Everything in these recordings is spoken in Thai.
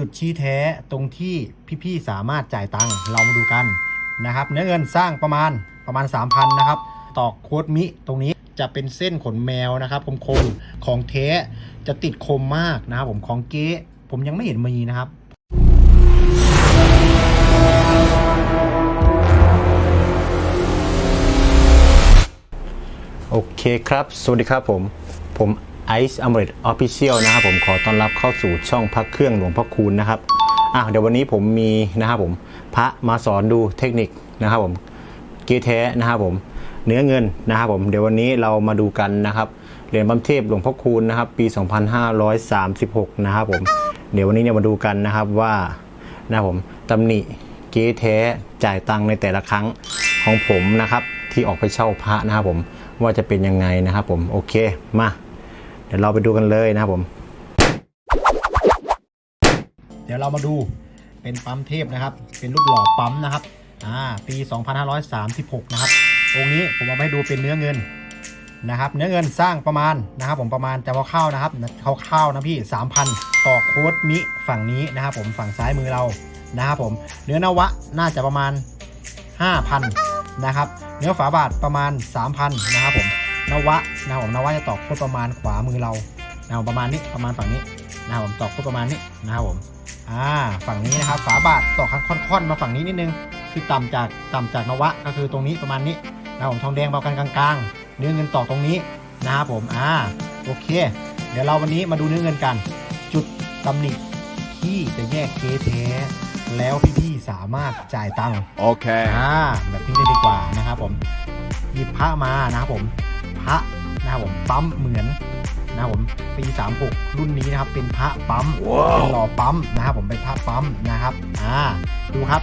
จุดชี้แท้ตรงที่พี่ๆสามารถจ่ายตังค์เรามาดูกันนะครับเนื้อเงินสร้างประมาณประมาณ 3,000นะครับต่อโคดมิตรงนี้จะเป็นเส้นขนแมวนะครับคมคมๆของเทจะติดคมมากนะครับผมของเก๊ผมยังไม่เห็นมีนะครับโอเคครับ สวัสดีครับผม ผม ไอซ์อเมริกออฟฟิเชียลนะครับผมขอต้อนรับเข้าสู่ช่องพักเครื่องหลวงพ่อคูณนะครับอะเดี๋ยววันนี้ผมมีนะครับผมพระมาสอนดูเทคนิคนะครับผมเกแท้นะครับผมเนื้อเงินนะครับผมเดี๋ยววันนี้เรามาดูกันนะครับเหรียญบัมเทพหลวงพ่อคูณนะครับปี 2536 นะครับผมเดี๋ยววันนี้เนี่ยมาดูกันนะครับว่านะครับผมตำหนิเกแท้จ่ายตังค์ในแต่ละครั้งของผมนะครับที่ออกไปเช่าพระนะครับผมว่าจะเป็นยังไงนะครับผมโอเคมา เดี๋ยวเราไปดูกันเลยนะครับผม เดี๋ยวเรามาดูเป็นปั๊มเทพนะครับ เป็นรูปหล่อปั๊มนะครับอ่าปี 2536 นะครับองค์นี้ผมเอามาให้ดูเป็นเนื้อเงินนะครับ เนื้อเงินสร้างประมาณนะครับผมประมาณจะคร่าวๆนะครับคร่าวๆนะพี่3,000 ต่อโค้ดมิฝั่งนี้นะครับ ผมฝั่งซ้ายมือเรานะครับผมเนื้อนวะน่าจะประมาณ 5,000 นะครับ เนื้อฝาบาทประมาณ 3,000 นะครับผม นวะนะครับผมนวะจะตอกโคตรประมาณขวามือเรานะครับผมประมาณนี้ประมาณฝั่งนี้นะครับผมตอกโคตรประมาณนี้นะครับผมอ่าฝั่งนี้นะครับฝาบาทต่อค่อนๆมาฝั่งนี้นิดนึงคือต่ำจากต่ำจากนวะก็คือตรงนี้ประมาณนี้นะครับผมทองแดงเบากันกลางๆ เนื้อเงินต่อตรงนี้นะครับผมอ่าโอเค เดี๋ยวเราวันนี้มาดูเนื้อเงินกัน จุดตำหนิที่จะแยกเกเทแล้วพี่ๆสามารถจ่ายตังค์ Okay. อ่าแบบนี้เลยดีกว่านะครับผมหยิบพระมานะครับผม พระนะครับผมปั๊มเหมือนนะครับผมปี36 รุ่นนี้นะครับเป็นพระปั๊มว้าวเป็นหล่อปั๊มนะครับผมเป็นพระปั๊มนะครับอ่าดูครับ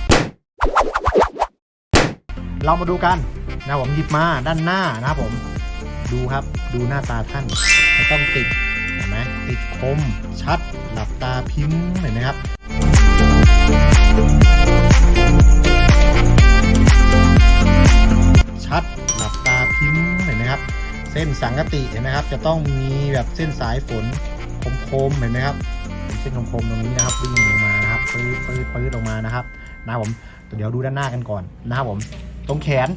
เรามาดูกันนะครับผมหยิบมาด้านหน้านะครับผมดูครับดูหน้าตาท่านจะต้องติดเห็นไหมติดคมชัดหลับตาพิมพ์เห็นไหมครับ เส้นสังกติเห็นไหมครับ จะต้องมีแบบเส้นสายฝนคมๆเห็นไหมครับเป็นเส้นคมๆตรงนี้นะครับวิ่งลงมานะครับปื้ดปื้ดปื้ดลงมานะครับนะครับผมเดี๋ยวดูด้านหน้ากันก่อนนะครับผมตรงแขน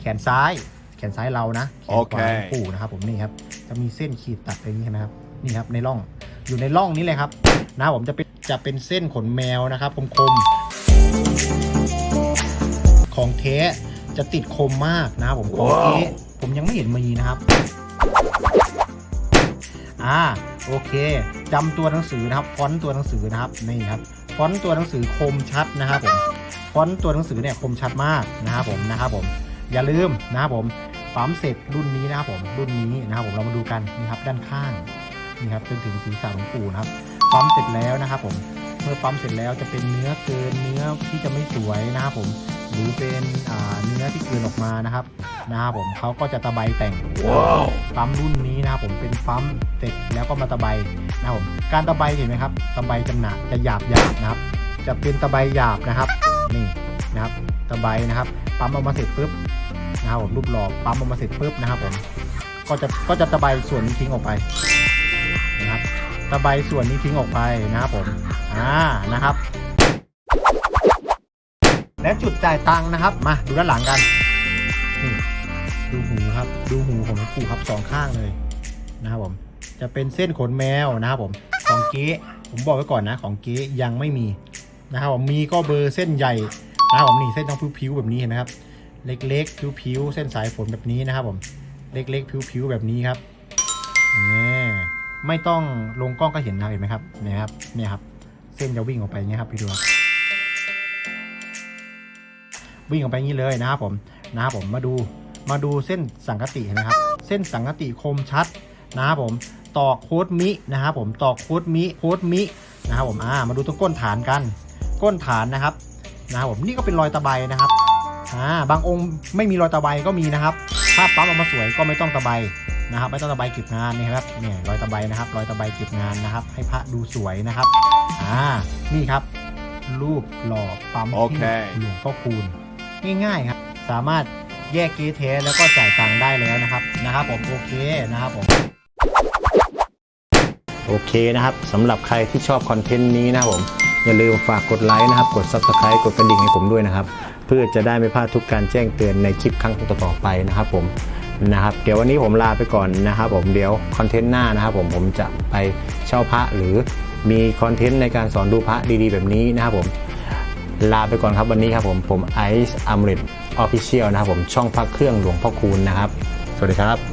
แขนซ้าย แขนซ้ายเรานะแขนขวาโอเคปู่นะครับ ผมนี่ครับจะมีเส้นขีดตัดอย่างนี้เห็นไหมครับนี่ครับในร่องอยู่ในร่องนี้เลยครับนะครับผมจะเป็นจะเป็นเส้นขนแมวนะครับคมๆของเทสจะติดคมมากนะครับผมของเก๊ผมยังไม่เห็นมีนะครับ อ่าโอเคจำตัวหนังสือนะครับ ฟอนต์ตัวหนังสือนะครับนี่ครับ ฟอนต์ตัวหนังสือคมชัดนะครับผมฟอนต์ตัวหนังสือเนี่ยคมชัดมากนะครับผมนะครับผมอย่าลืมนะครับผมปั๊มเสร็จรุ่นนี้นะครับผมรุ่นนี้นะครับผมเรามาดูกันนี่ครับด้านข้างนี่ครับจนถึงศีรษะหลวงปู่นะครับปั๊มเสร็จแล้วนะครับผมเมื่อปั๊มเสร็จแล้วจะเป็นเนื้อเกินเนื้อที่จะไม่สวยนะครับผมหรือเป็นเนื้อที่เกินออกมานะครับ นะครับผมเขาก็จะตะไบแต่ง Wow. ปั๊มรุ่นนี้นะครับผมเป็นปั๊มเสร็จแล้วก็มาตะไบนะครับผมการตะไบเห็นไหมครับตะไบจะหนาจะหยาบหยาบนะครับ จะเป็นตะไบหยาบนะครับนี่นะครับตะไบนะครับ ปั๊มออกมาเสร็จปุ๊บนะครับผมรูปหล่อปั๊มออกมาเสร็จปุ๊บนะครับผมก็จะก็จะตะไบส่วนนี้ทิ้งออกไปนะครับตะไบส่วนนี้ทิ้งออกไปนะครับผมอ่านะครับและจุดจ่ายตังค์นะครับ มาดูด้านหลังกันนี่ดูหูครับดูหู ของหลวงปู่ครับสองข้างเลยนะครับผม จะเป็นเส้นขนแมวนะครับผม ของเก๊ผมบอกไว้ก่อนนะ ของเก๊ยังไม่มีนะครับผมมีก็เบอร์เส้นใหญ่นะครับผมนี่เส้นต้องผิวๆแบบนี้เห็นไหมครับ เล็กๆผิวๆเส้นสายฝนแบบนี้นะครับผม เล็กๆผิวๆแบบนี้ครับนี่ไม่ต้องลงกล้องก็เห็นนะเห็นไหมครับเนี่ยครับเนี่ยครับ เส้นจะวิ่งออกไปอย่างเงี้ยครับพี่ดูวิ่งออกไปอย่างนี้เลยนะครับผมนะครับผมมาดู มาดูเส้นสังกติเห็นไหมครับ เส้นสังกติคมชัดนะครับผมต่อโค้ดมินะครับผมต่อโค้ดมิโค้ดมินะครับผมอ่ามาดูตรงก้นฐานกัน ก้นฐานนะครับนะครับผมนี่ก็เป็นรอยตะไบนะครับอ่าบางองค์ไม่มีรอยตะไบก็มีนะครับ ถ้าปั๊มออกมาสวยก็ไม่ต้องตะไบนะครับ ไม่ต้องตะไบเก็บงานนี่ครับเนี่ยรอยตะไบนะครับ รอยตะไบเก็บงานนะครับ ให้พระดูสวยนะครับอ่านี่ครับ รูปหล่อปั๊มโอที่เคหลวงพ่อคูณง่ายๆครับ สามารถ แยกเกเทสแล้วก็จ่ายตังค์ได้แล้วนะครับนะครับ ผมโอเคนะครับผมโอเคนะครับสำหรับใครที่ชอบคอนเทนต์นี้นะครับผมอย่าลืมฝากกดไลค์นะครับ กด Subscribe กดกระดิ่งให้ผมด้วยนะครับ เพื่อจะได้ไม่พลาดทุกการแจ้งเตือนในคลิปครั้งต่อๆไปนะครับผมนะครับเดี๋ยววันนี้ผมลาไปก่อนนะครับผมเดี๋ยวคอนเทนต์หน้านะครับผมผมจะไปเช่าพระหรือมีคอนเทนต์ในการสอนดูพระดีๆ แบบนี้นะครับผมลาไปก่อนครับวันนี้ครับผมผมไอซ์อัมริด ออฟฟิเชียลนะครับผมช่องพักเครื่องหลวงพ่อคูณนะครับ สวัสดีครับ